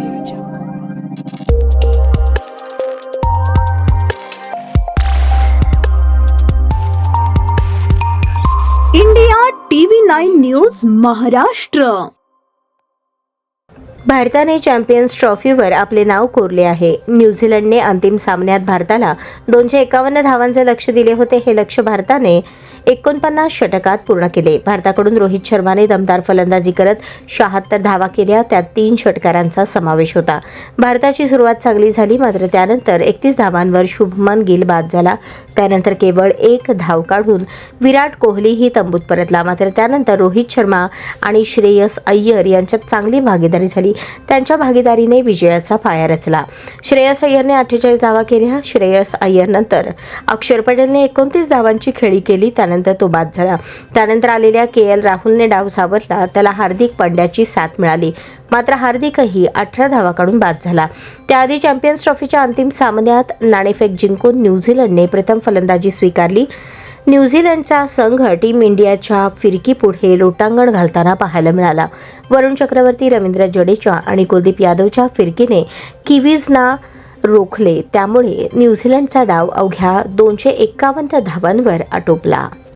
Audio Jungle. India TV nine news Maharashtra भारताने champions ट्रॉफीवर आपले नाव कोरले आहे न्यूझीलंडने अंतिम सामन्यात भारताला दोनशे एकावन्न धावांचे लक्ष दिले होते हे लक्ष भारताने एकोणपन्नास षटकात पूर्ण केले. भारताकडून रोहित शर्माने दमदार फलंदाजी करत शहात्तर धावा केल्या. त्यात तीन षटकारांचा समावेश होता. भारताची सुरुवात चांगली झाली मात्र त्यानंतर एकतीस धावांवर शुभमन गिल बाद झाला. त्यानंतर केवळ एक धाव काढून विराट कोहलीही तंबूत परतला. मात्र त्यानंतर रोहित शर्मा आणि श्रेयस अय्यर यांच्यात चांगली भागीदारी झाली. त्यांच्या भागीदारीने विजयाचा पाया रचला. श्रेयस अय्यरने अठ्ठेचाळीस धावा केल्या. श्रेयस अय्यर नंतर अक्षर पटेलने एकोणतीस धावांची खेळी केली. त्यानंतर तो बाद झाला. त्यानंतर आलेल्या के एल राहुलने डाव सावरला त्याला हार्दिक पांड्याची साथ मिळाली. मात्र हार्दिकही अठरा धावा काढून बाद झाला. त्याआधी चॅम्पियन्स ट्रॉफीच्या अंतिम सामन्यात नाणेफेक जिंकून न्यूझीलंडने प्रथम फलंदाजी स्वीकारली. न्यूझीलंडचा संघ टीम इंडियाच्या फिरकीपुढे लोटांगण घालताना पाहायला मिळाला. वरुण चक्रवर्ती रवींद्र जडेजा आणि कुलदीप यादवच्या फिरकीने किवीजना रोखले त्यामुळे न्यूझीलंडचा डाव अवघ्या दोनशे एक्कावन्न धावांवर आटोपला.